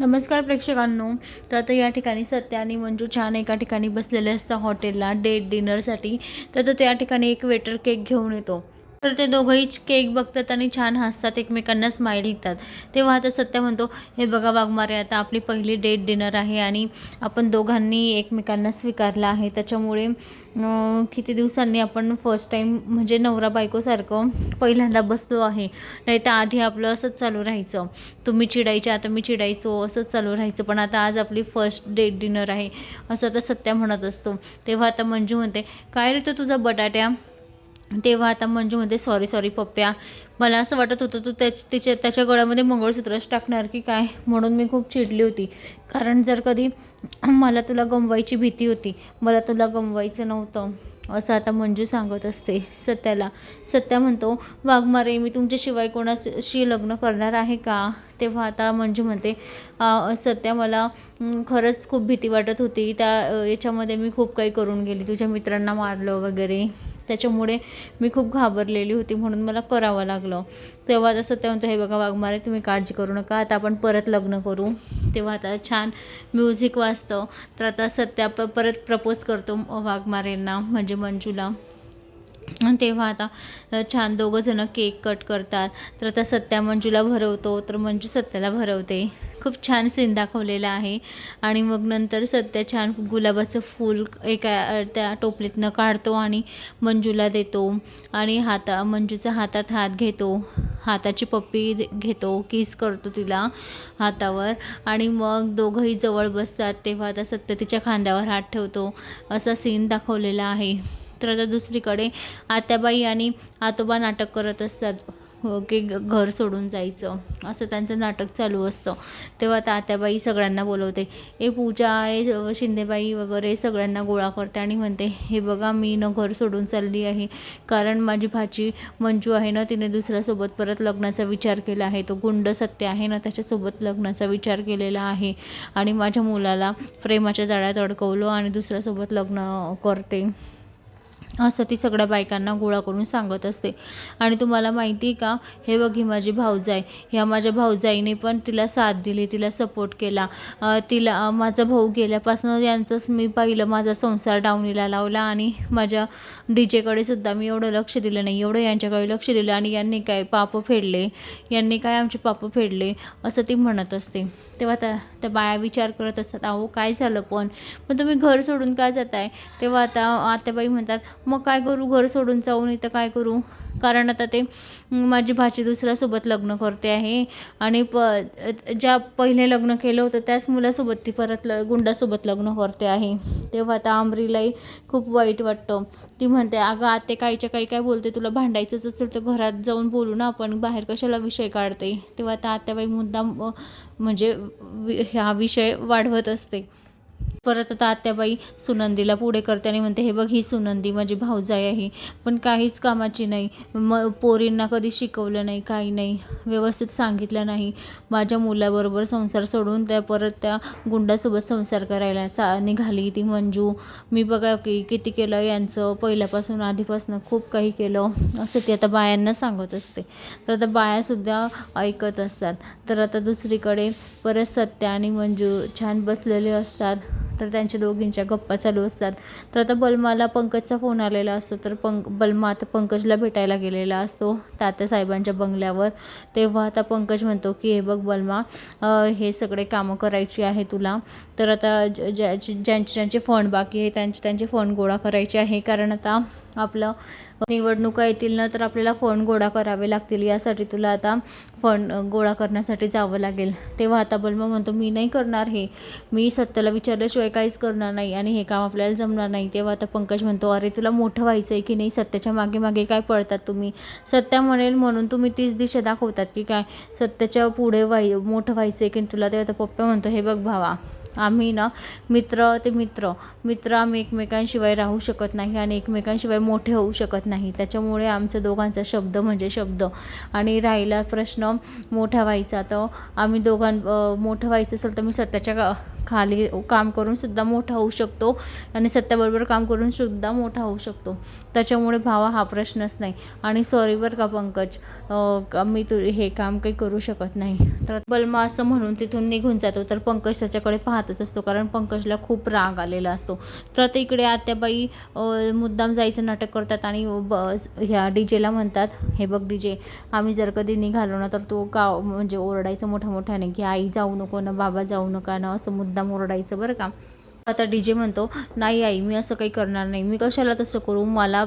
नमस्कार प्रेक्षकांनो. तर आता या ठिकाणी सत्या आणि मंजू छान एका ठिकाणी बसलेले असतात हॉटेलला. डेट डिनरसाठी. तर त्या ठिकाणी एक वेटर केक घेऊन येतो. तर ते दोघंही केक बघतात आणि छान हसतात एकमेकांना स्माईल देतात. तेव्हा आता सत्या म्हणतो हे बघा वाघमारे आता आपली पहिली डेट डिनर आहे आणि आपण दोघांनी एकमेकांना स्वीकारलं आहे. त्याच्यामुळे किती दिवसांनी आपण फर्स्ट टाईम म्हणजे नवरा बायकोसारखं पहिल्यांदा बसलो आहे. नाही तर आधी आपलं असंच चालू राहायचं. तुम्ही चिडायचे आता मी चिडायचो असंच चालू राहायचं. पण आता आज आपली फर्स्ट डेट डिनर आहे असं तर सत्या म्हणत असतो. तेव्हा आता मंजू म्हणते काय रे तो तुझा बटाट्या? तेव्हा आता मंजू म्हणते सॉरी सॉरी पप्प्या. मला असं वाटत होतं तू त्याच तिच्या त्याच्या गळ्यामध्ये मंगळसूत्रच टाकणार की काय? म्हणून मी खूप चिडली होती. कारण जर कधी मला तुला गमवायची भीती होती मला तुला गमवायचं नव्हतं असं आता मंजू सांगत असते सत्याला. सत्या म्हणतो वाघमारे मी तुमच्याशिवाय कोणाशी लग्न करणार आहे का? तेव्हा आता मंजू म्हणते सत्या मला खरंच खूप भीती वाटत होती. त्या याच्यामध्ये मी खूप काही करून गेली. तुझ्या मित्रांना मारलं वगैरे. त्याच्यामुळे मी खूप घाबरलेली होती म्हणून मला करावं लागलं. तेव्हा जसं सत्या म्हणतो हे बघा वाघमारे तुम्ही काळजी करू नका आता आपण परत लग्न करू. तेव्हा आता छान म्युझिक वाजतं. तर आता सत्या प परत प्रपोज करतो वाघमारेंना म्हणजे मंजूला. तेव्हा आता छान दोघंजणं केक कट करतात. तर आता सत्या मंजूला भरवतो तर मंजू सत्याला भरवते. खूप छान सीन दाखवलेला आहे. आणि मग नंतर सत्या छान गुलाबाचं फूल एका त्या टोपलीतनं काढतो आणि मंजूला देतो. आणि हाता मंजूचा हातात हात घेतो. हाताची पप्पी घेतो किस करतो तिला हातावर. आणि मग दोघंही जवळ बसतात तेव्हा आता सत्य तिच्या खांद्यावर हात ठेवतो. असा सीन दाखवलेला आहे. तर आता दुसरीकडे आत्याबाई आणि आतोबा नाटक करत असतात. हो, की घर सोडून जायचं. असं त्यांचं नाटक चालू असतं. तेव्हा तात्याबाई सगळ्यांना बोलवते ए पूजा ए शिंदेबाई वगैरे सगळ्यांना गोळा करते आणि म्हणते हे बघा मी न घर सोडून चालली आहे. कारण माझी भाची मंजू आहे ना तिने दुसऱ्यासोबत परत लग्नाचा विचार केला आहे. तो गुंड सत्य आहे ना त्याच्यासोबत लग्नाचा विचार केलेला आहे. आणि माझ्या मुलाला प्रेमाच्या जाळ्यात अडकवलं आणि दुसऱ्यासोबत लग्न करते. असं ती सगळ्या बायकांना गोळा करून सांगत असते. आणि तुम्हाला माहिती आहे का? हे बघ ही माझी भाऊजाई. ह्या माझ्या भाऊजाईने पण तिला साथ दिली तिला सपोर्ट केला. तिला माझा भाऊ गेल्यापासून यांचंच मी पाहिलं माझा संसार डावणीला लावला आणि माझ्या डी जेकडे सुद्धा मी एवढं लक्ष दिलं नाही. एवढं यांच्याकडे लक्ष दिलं आणि यांनी काय पापं फेडले? यांनी काय आमचे पापं फेडले? असं ती म्हणत असते. तेव्हा त्या त्या बाया विचार करत असतात अहो काय झालं पण? मग तुम्ही घर सोडून का जाताय? तेव्हा आता आत्याबाई म्हणतात मग काय करू? घर सोडून जाऊन इथं काय करू? कारण आता ते माझी भाची दुसऱ्यासोबत लग्न करते आहे. आणि प ज्या पहिले लग्न केलं होतं त्याच मुलासोबत ती परत ल गुंडासोबत लग्न करते आहे. तेव्हा आता आमरीलाही खूप वाईट वाटतं. ती म्हणते अगं आते काहीच्या काही काय बोलते तुला भांडायचंच असेल तर घरात जाऊन बोलू ना आपण बाहेर कशाला विषय काढते? तेव्हा आता आत्याबाई मुद्दाम म्हणजे वि- हा विषय वाढवत असते. परत आता आत्याबाई सुनंदीला पुढे करते आणि म्हणते हे बघ ही सुनंदी माझी भाऊजाई आहे पण काहीच कामाची नाही. मग पोरींना कधी शिकवलं नाही काही नाही व्यवस्थित सांगितलं नाही. माझ्या मुलाबरोबर संसार सोडून त्या परत त्या गुंडासोबत संसार करायला चा निघाली ती मंजू. मी बघा की किती केलं यांचं पहिल्यापासून आधीपासून खूप काही केलं. असं ती आता बायांना सांगत असते. तर आता बायासुद्धा ऐकत असतात. तर आता दुसरीकडे परत सत्या आणि मंजू छान बसलेले असतात. तर त्यांच्या दोघींच्या गप्पा चालू असतात. तर आता बलमाला पंकजचा फोन आलेला असतो तर पंक बलमा आता पंकजला भेटायला गेलेला असतो तात्यासाहेबांच्या बंगल्यावर. तेव्हा आता पंकज म्हणतो की हे बघ बलमा हे सगळे कामं करायची आहे तुला. तर आता ज- ज्या ज्यांचे ज्यांचे फंड बाकी आहे त्यांचे त्यांचे फंड गोळा करायचे आहे. कारण आता आपलं निवडणुका येतील ना तर आपल्याला फंड गोळा करावे लागतील. यासाठी तुला आता फंड गोळा करण्यासाठी जावं लागेल. तेव्हा आता बलमा म्हणतो मी नाही करणार हे. मी सत्याला विचारल्याशिवाय काहीच करणार नाही आणि हे काम आपल्याला जमणार नाही. तेव्हा आता पंकज म्हणतो अरे तुला मोठं व्हायचं आहे की नाही? सत्याच्या मागे मागे काय पळतात तुम्ही? सत्या म्हणेल म्हणून तुम्ही तीच दिशा दाखवतात की काय? सत्याच्या पुढे व्हाय मोठं व्हायचं आहे की तुला तेव्हा आता पप्पा म्हणतो हे बघ भावा आम्ही ना मित्र ते मित्र मित्र आम्ही एकमेकांशिवाय राहू शकत नाही आणि एकमेकांशिवाय मोठे होऊ शकत नाही. त्याच्यामुळे आमच्या दोघांचा शब्द म्हणजे शब्द. आणि राहिला प्रश्न मोठा व्हायचा तर आम्ही दोघां मोठं व्हायचं असेल तर मी स्वतःच्या खाली काम करून सुद्धा मोठा होऊ शकतो आणि सत्याबरोबर काम करून सुद्धा मोठा होऊ शकतो. त्याच्यामुळे भावा हा प्रश्नच नाही. आणि सॉरी का पंकज का मी तू हे काम काही करू शकत नाही. तर बलमा असं म्हणून तिथून निघून जातो. तर पंकज त्याच्याकडे पाहतच असतो कारण पंकजला खूप राग आलेला असतो. तर आता इकडे आत्याबाई मुद्दाम जायचं नाटक करतात आणि ब ह्या डी जेला म्हणतात हे बघ डी जे आम्ही जर कधी निघालो ना तर तो गाव म्हणजे ओरडायचं मोठ्या मोठ्याने की आई जाऊ नको ना बाबा जाऊ नका ना असं मुद्दा मुद्दाम ओरडायचं बरं का? आता डी जे म्हणतो नाही आई मी असं काही करणार नाही. मी कशाला तसं करू? मला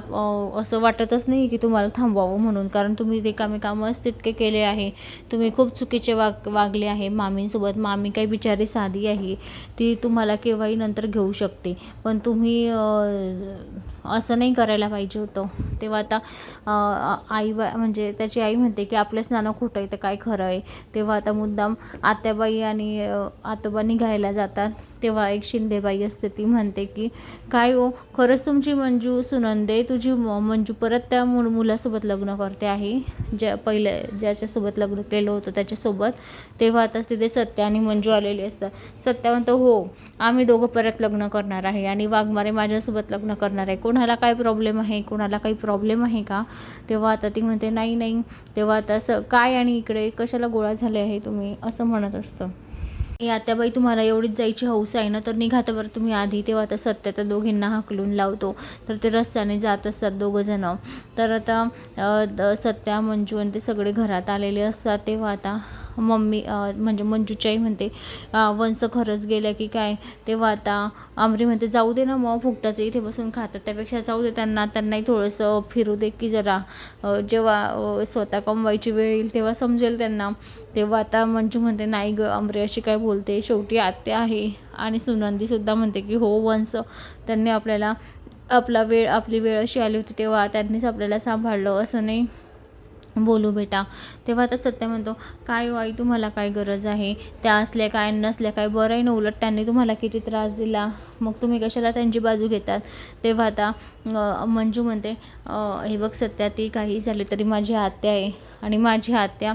असं वाटतच नाही की तुम्हाला थांबवावं म्हणून. कारण तुम्ही रिकामे कामच तितके केले आहे तुम्ही खूप चुकीचे वाग वागले आहे मामींसोबत. मामी काही बिचारी साधी आहे. ती तुम्हाला केव्हाही नंतर घेऊ शकते. पण तुम्ही असं नाही करायला पाहिजे होतं. तेव्हा आता आई बा म्हणजे त्याची आई म्हणते की आपल्याच नाणं खोटं आहे तर काय खरं आहे? तेव्हा आता मुद्दाम आत्याबाई आणि आतोबा निघायला जातात. तेव्हा एक शिंदेबाई असते ती म्हणते की काय हो खरंच तुमची मंजू सुनंदे तुझी म- मंजू परत त्या मु मुलासोबत लग्न करते आहे? ज्या पहिले ज्याच्यासोबत लग्न केलं होतं त्याच्यासोबत? तेव्हा आता तिथे सत्या आणि मंजू आलेली असतात. सत्या म्हणतो हो आम्ही दोघं परत लग्न करणार आहे आणि वाघमारे माझ्यासोबत लग्न करणार आहे. कोणाला काय प्रॉब्लेम आहे? कोणाला काही प्रॉब्लेम आहे का? तेव्हा आता ती म्हणते नाही नाही. तेव्हा आता असं काय आणि इकडे? कशाला गोळा झाले आहे तुम्ही? असं म्हणत असतं. आत्याबाई तुम्हाला एवढीच जायची हौस आहे ना तर निघा तर बरं. तुम्ही आधी तेव्हा आता सत्या त्या दोघींना हाकलून लावतो. तर ते रस्त्याने जात असतात दोघंजणं. तर आता सत्या मंजू आणि ते सगळे घरात आलेले असतात. तेव्हा आता मम्मी म्हणजे मंजूची म्हणते वंस खरंच गेल्या की काय? तेव्हा आता आमरी म्हणते जाऊ दे ना मग फुकटाचं इथे बसून खातात. त्यापेक्षा जाऊ दे त्यांना त्यांनाही थोडंसं फिरू दे की जरा. जेव्हा स्वतः कमवायची वेळ येईल तेव्हा समजेल त्यांना. तेव्हा आता मंजू म्हणते नाही ग अमरी अशी काय बोलते? शेवटी आत्या आहे. आणि सुनंदीसुद्धा म्हणते की हो वंस त्यांनी आपल्याला आपला वेळ आपली वेळ अशी आली होती तेव्हा त्यांनीच आपल्याला सांभाळलं असं नाही? बोलू बेटा. तेव्हा आता सत्य म्हणतो काय हो आई तुम्हाला काय गरज आहे? त्या असल्या काय नसल्या काय बरं आहे ना उलट त्यांनी तुम्हाला किती त्रास दिला. मग तुम्ही कशाला त्यांची बाजू घेतात? तेव्हा आता मंजू म्हणते हे बघ सत्या ती काही झाली तरी माझी आत्या आहे. आणि माझी आत्या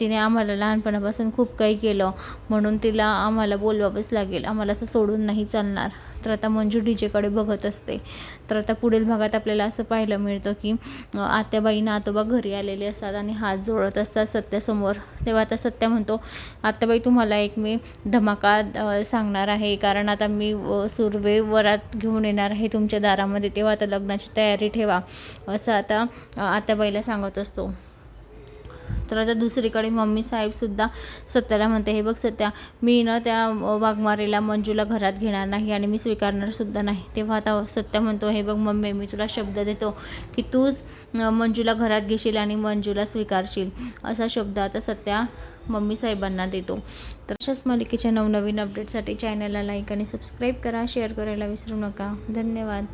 तिने आम्हाला लहानपणापासून खूप काही केलं. म्हणून तिला आम्हाला बोलवावंच लागेल. आम्हाला असं सोडून नाही चालणार. तर आता मंजू डीजेकडे बघत असते. तर आता पुढील भागात आपल्याला असं पाहायला मिळतं की आत्याबाई ना आतोबा घरी आलेले असतात आणि हात जोडत असतात सत्यासमोर. तेव्हा आता सत्या म्हणतो आत्याबाई तुम्हाला एक मी धमाका सांगणार आहे. कारण आता मी अं, सुर्वे वरात घेऊन येणार आहे तुमच्या दारामध्ये. तेव्हा आता लग्नाची तयारी ठेवा. असं आता आत्याबाईला सांगत असतो. तर आता दुसरीकडे मम्मी साहेबसुद्धा सत्याला म्हणते हे बघ सत्या मी ना त्या वाघमारेला मंजूला घरात घेणार नाही आणि मी स्वीकारणारसुद्धा नाही. तेव्हा आता सत्या म्हणतो हे बघ मम्मी मी तुला शब्द देतो की तूच मंजूला घरात घेशील आणि मंजूला स्वीकारशील. असा शब्द आता सत्या मम्मी साहेबांना देतो. तर अशाच मालिकेच्या नवनवीन अपडेटसाठी चॅनलला लाईक आणि सबस्क्राईब करा. शेअर करायला विसरू नका. धन्यवाद.